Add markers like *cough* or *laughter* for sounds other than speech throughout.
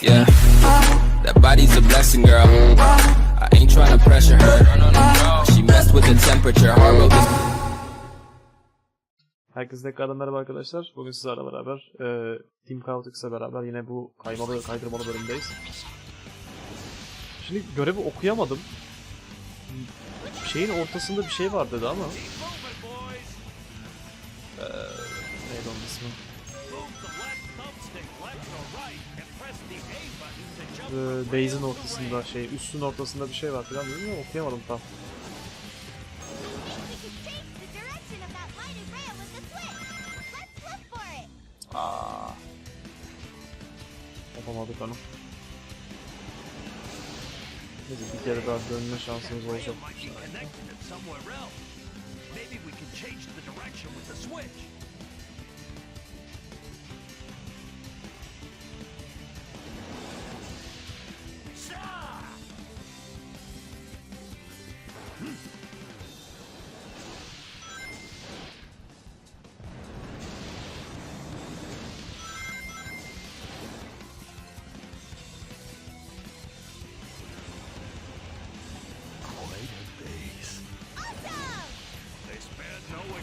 Yeah, that body's a blessing, girl. I ain't tryna pressure her. She messed with the temperature. Herkese tekrardan merhaba arkadaşlar. Bugün sizlerle beraber e, Team Chaotix'le beraber yine bu kaymalı, kaydırmalı bölümdeyiz. Şimdi görevi okuyamadım. Şeyin ortasında bir şey var dedi ama. Eee neydi onun ismi? Ee, base'in ortasında şey, üstün ortasında bir şey var falan dedim ama okuyamadım tam. Aa. Yapamadık onu. Neyse bir kere daha dönme şansımız olacak.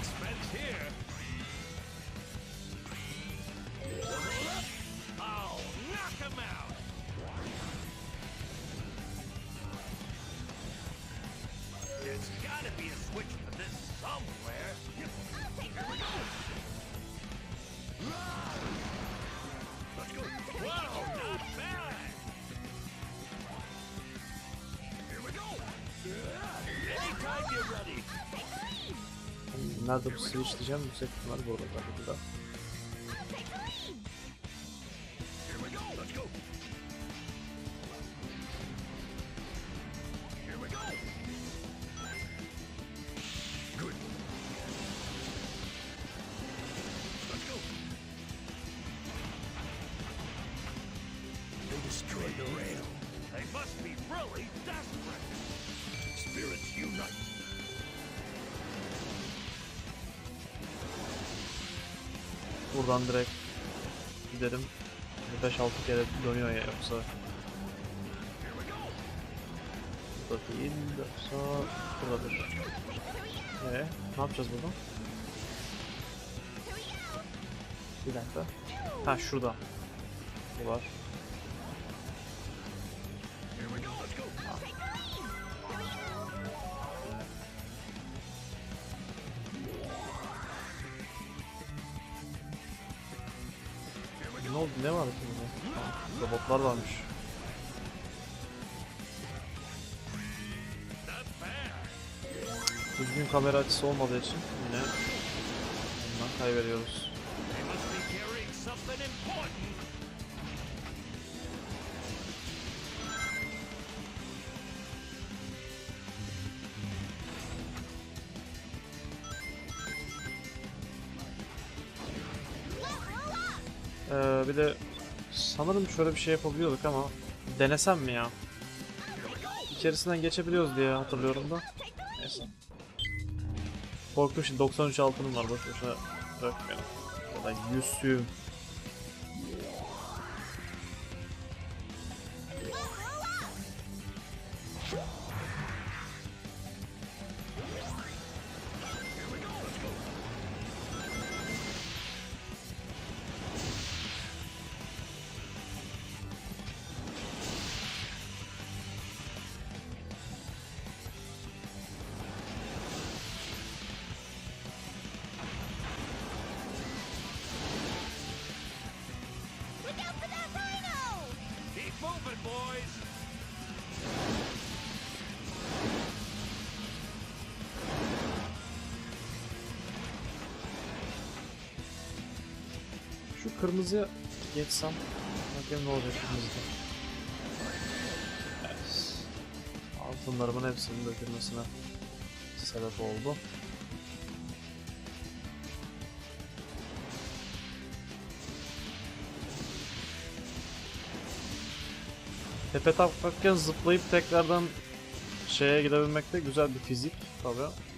Expense here. Nerede bu switch diyeceğim? Yüksek ihtimal burada Buradan direkt giderim. 5-6 kere dönüyor ya yoksa. Burada değil, yoksa buradadır. Ee, ne yapacağız burada? Bir dakika. Ha şurada. Bu var. Oldu? Ne var? Ha, robotlar varmış. Düzgün kamera açısı olmadığı için yine bundan kaybediyoruz. Ee, bir de sanırım şöyle bir şey yapabiliyorduk ama denesem mi ya? İçerisinden geçebiliyoruz diye hatırlıyorum da. Neyse. Korktum şimdi 93 altınım var boş boşuna bırakmayalım. Ya da 100 suyum. Kırmızıya geçsem bakayım ne olacak kırmızıda. Evet. Altınlarımın hepsinin dökülmesine sebep oldu. Tepe taklakken zıplayıp tekrardan şeye gidebilmek de güzel bir fizik tabii.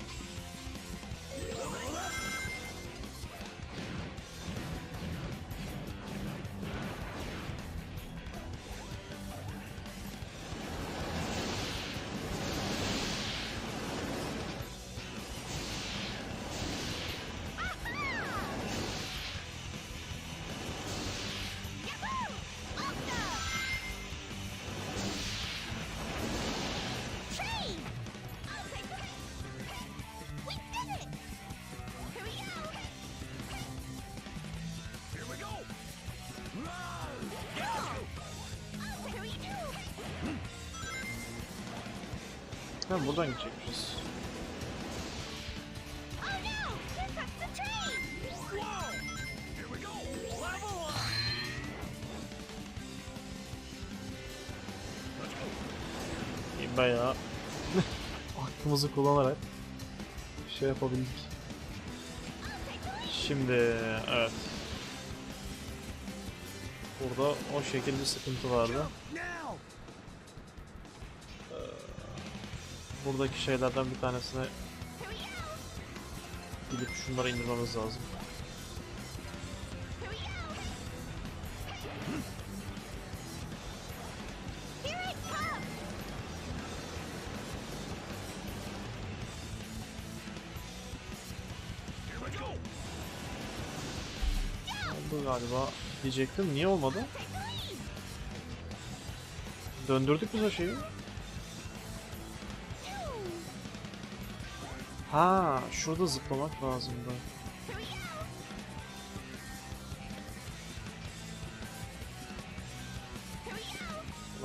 Up! Let's go! Bayağı *laughs* aklımızı kullanarak şey yapabildik. Şimdi evet. Burada o şekilde sıkıntı vardı. Buradaki şeylerden bir tanesine gidip şunları indirmemiz lazım. Oldu galiba diyecektim. Niye olmadı? Döndürdük biz o şeyi. Ha, şurada zıplamak we go!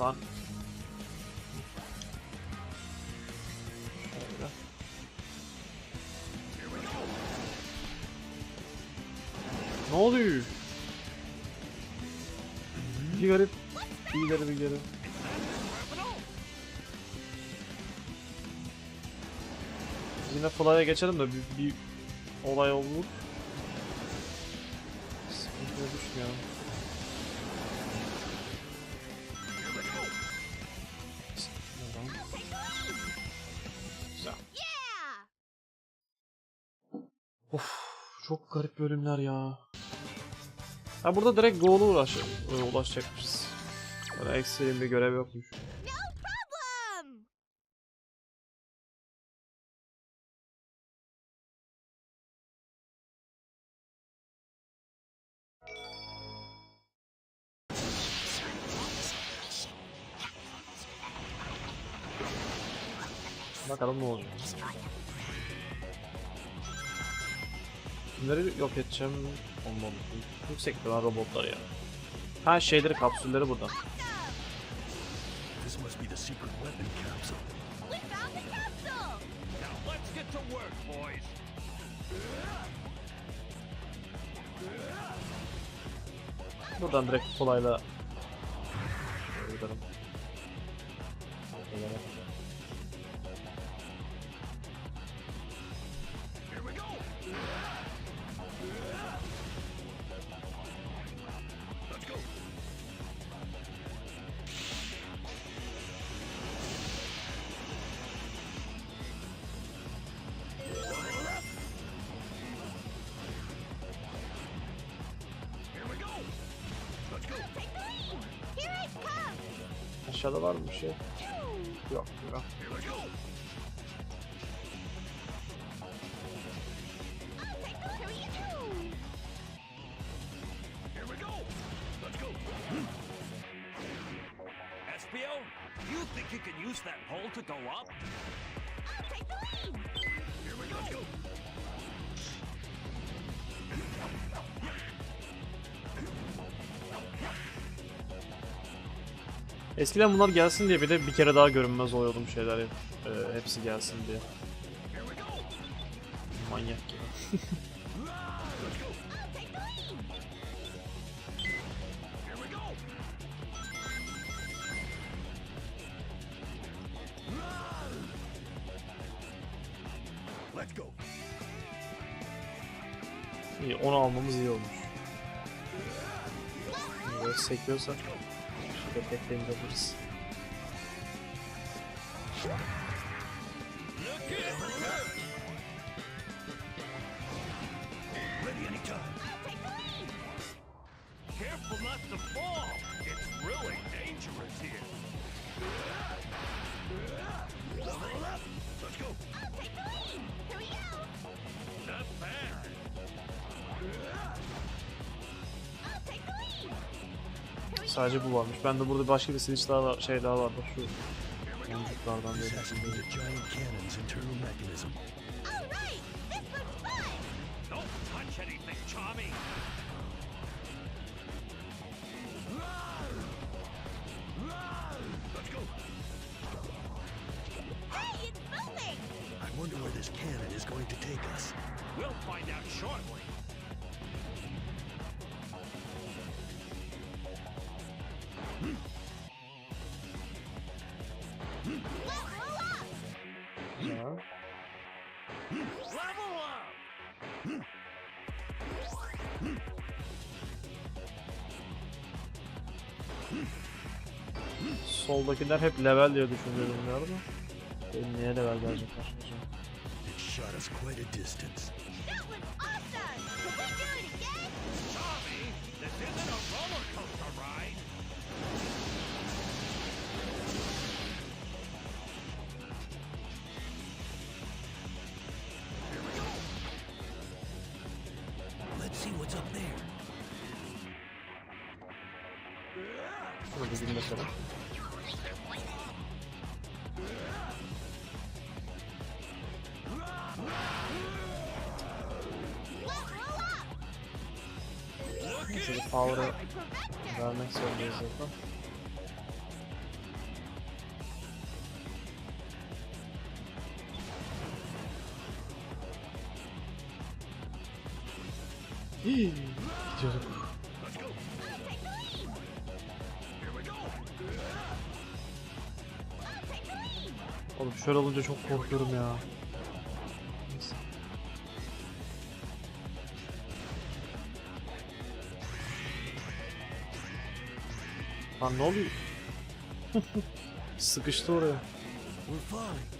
Lan. Şöyle. Ne oluyor? Bir garip. Bir ileri bir geri. Yine fly'a geçelim de bir, bir olay olur. Sıkıntıya düşmeyelim. Of çok garip bölümler ya. Ha burada direkt goal'a uğraş ulaşacakmışız. Böyle ekstrem bir görev yokmuş. Bakalım ne olacak. Kimleri yok edeceğim? Olmadı. Yüksek ihtimal robotlar ya. Ha şeyleri kapsülleri burada. This must be the Aşağıda var mı bir şey? Yok. Yok. Here we! Here we go! Here we go! Let's go! Espio, you think you can use that pole to go up? I'll take the lead! Here we go! Eskiden bunlar gelsin diye bir de bir kere daha görünmez oluyordum şeyler. Ee, hepsi gelsin diye. Manyak gibi. İyi onu almamız iyi olmuş. Böyle sekiyorsak que eu pretendo abrir. Sadece bu varmış. Ben de burada başka bir switch daha var, şey daha var. Bak şu boncuklardan böyle. Şey hey, it's moving! I wonder where this cannon is going to take us. We'll find out shortly. Soldakiler hep level diye düşünüyorum galiba. Benim niye level gelecekler shot. Vermek zorundayız zaten. Gidiyorduk. Oğlum şöyle olunca çok korkuyorum ya. Lan ne oluyor? *laughs* Sıkıştı oraya. We're fine.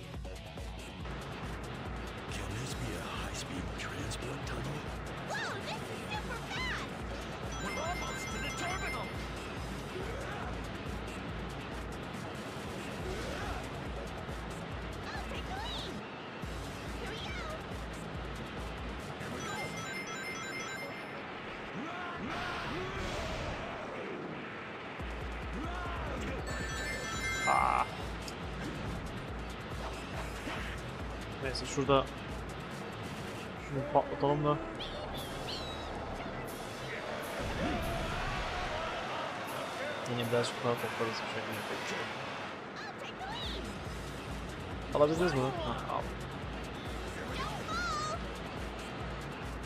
Neyse şurada şunu patlatalım da. Yine birazcık daha toplarız bir şekilde. Alabiliriz mi? Ha, al.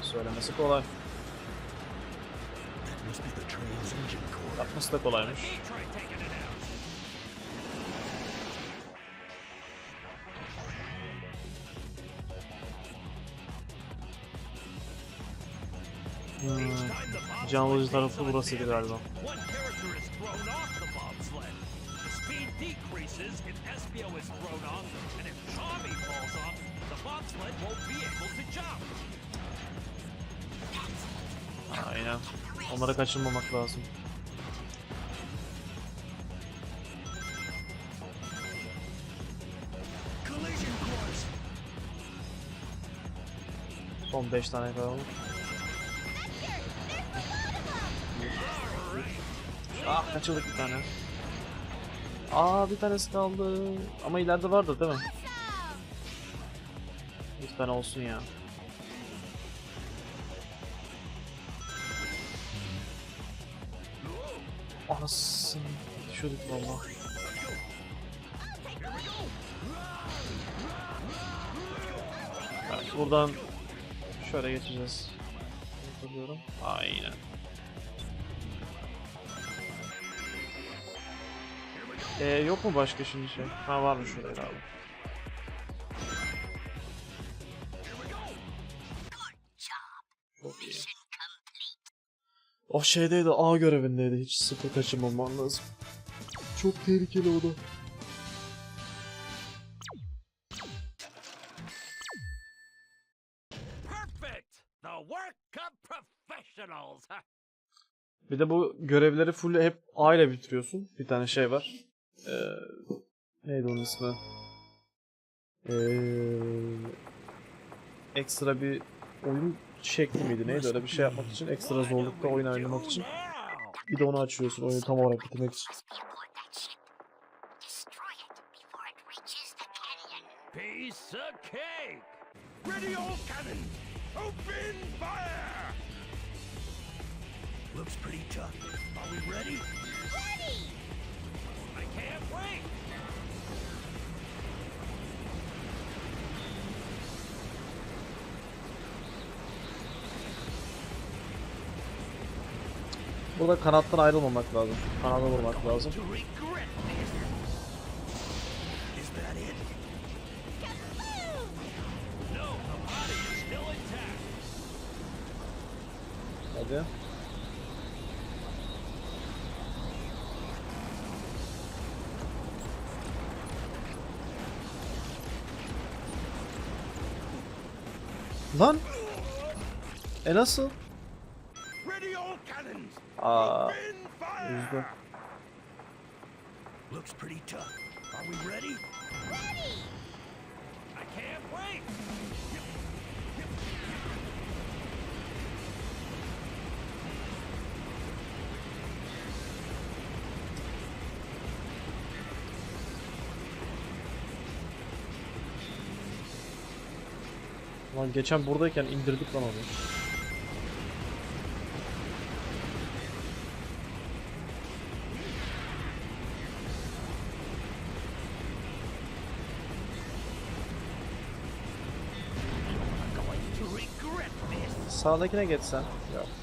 Söylemesi kolay. Yapması da kolaymış. Bobsled won't be able to jump. Aynen. Onları kaçırmamak lazım. Son 5 tane kaldı. Ah kaçırdık bir tane. Aa bir tanesi kaldı. Ama ileride vardı değil mi? Bir tane olsun ya. Anasını düşüyorduk valla. Evet, buradan şöyle geçeceğiz. Aynen. Ee, yok mu başka şimdi şey? Ha varmış şurada abi. Çok iyi. O şeydeydi, A görevindeydi. Hiç sıfır kaçırmaman lazım. Çok tehlikeli o da. *laughs* Bir de bu görevleri full hep A ile bitiriyorsun. Bir tane şey var. Ee, neydi onun ismi? Ee, ekstra bir oyun şekli miydi? Neydi öyle bir şey yapmak için? Ekstra zorlukta oyun oynamak için. Bir de onu açıyorsun oyunu tam olarak bitirmek için. Piece of cake! Ready all cannon! Open fire! Looks pretty tough. Are we ready? I Can't wait! Burada kanattan ayrılmamak lazım. Kanada vurmak lazım. Hadi. Lan! E nasıl? Aa, üzdü. Looks pretty tough. Are we ready? Lan geçen buradayken indirdik lan onu. Sağdakine geçsen. Yok.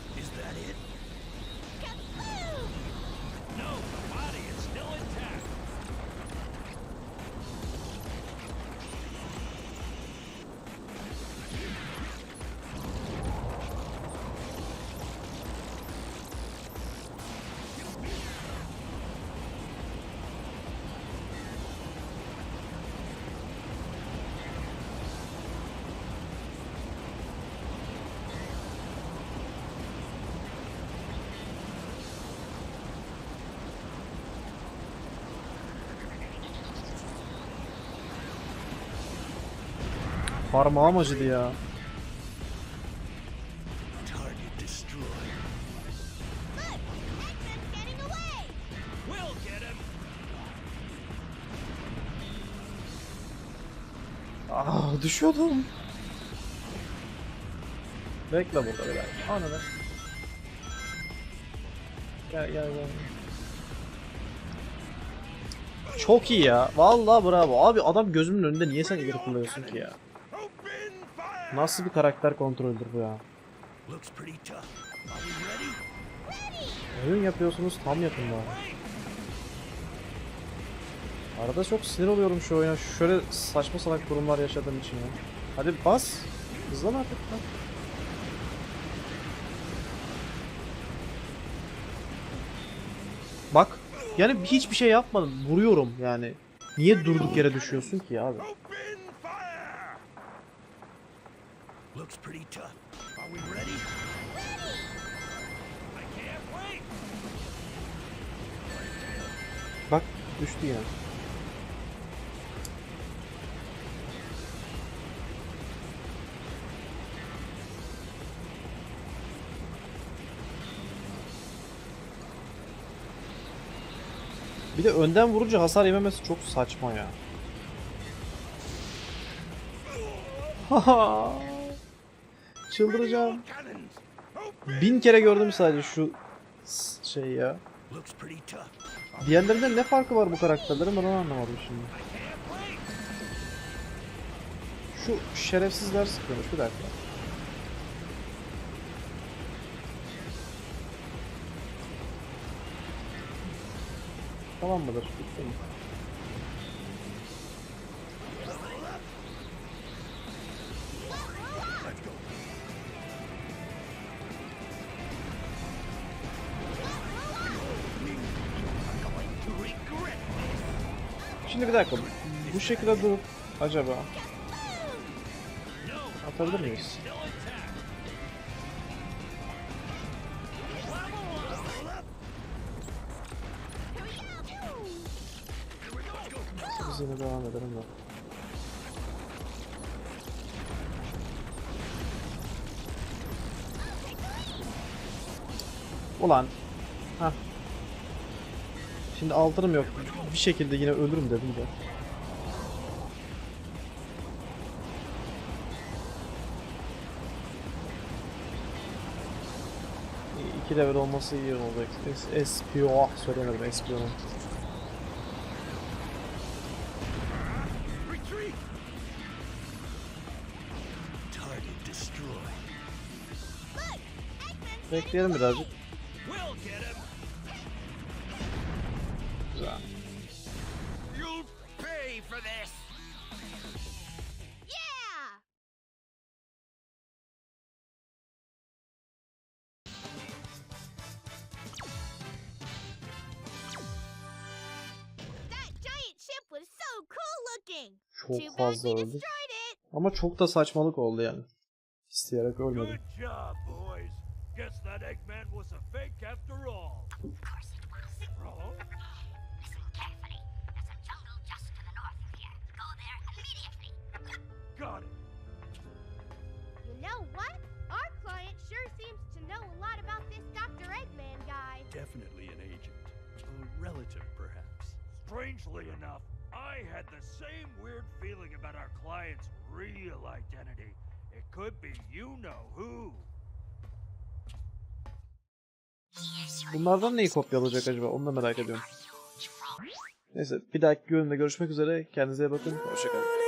Parmağım acıdı ya. Ah düşüyordum. Bekle burada bir dakika. Ananı. Gel gel gel. Çok iyi ya. Vallahi bravo. Abi adam gözümün önünde niye sen ileri kullanıyorsun ki ya? Nasıl bir karakter kontrolüdür bu ya? Oyun yapıyorsunuz tam yakında. Arada çok sinir oluyorum şu oyuna. Şöyle saçma salak durumlar yaşadığım için ya. Hadi bas. Hızlan artık lan. Bak. Yani hiçbir şey yapmadım. Vuruyorum yani. Niye durduk yere düşüyorsun ki abi? Open fire. Looks pretty tough. Are we ready? I can't wait. Bak düştü yani. Bir de önden vurunca hasar yememesi çok saçma ya. *laughs* Haha. Çıldıracağım. Bin kere gördüm sadece şu şey ya. Diğerlerinden ne farkı var bu karakterlerin ben onu anlamadım şimdi. Şu şerefsizler sıkıyormuş bir dakika. Tamam mıdır? Bitti mi? Dakika. Bu şekilde durup acaba atabilir miyiz? Biz yine devam edelim de. Ulan. Hah. Şimdi altınım yok. Bir şekilde yine ölürüm dedim de. İki level olması iyi olacak. Es Espio, söylemedim Espio'nun. Retreat güzel. You'll pay for this. Çok fazla öldü. Ama çok da saçmalık oldu yani. İsteyerek ölmedim. Know what? Our client sure seems to know a lot about this Dr. Eggman guy. Definitely an agent. A relative, perhaps. Strangely enough, I had the same weird feeling about our client's real identity. It could be you know who. Bunlardan neyi kopyalayacak acaba? Onu da merak ediyorum. Neyse bir dahaki bölümde görüşmek üzere. Kendinize iyi bakın. Hoşçakalın.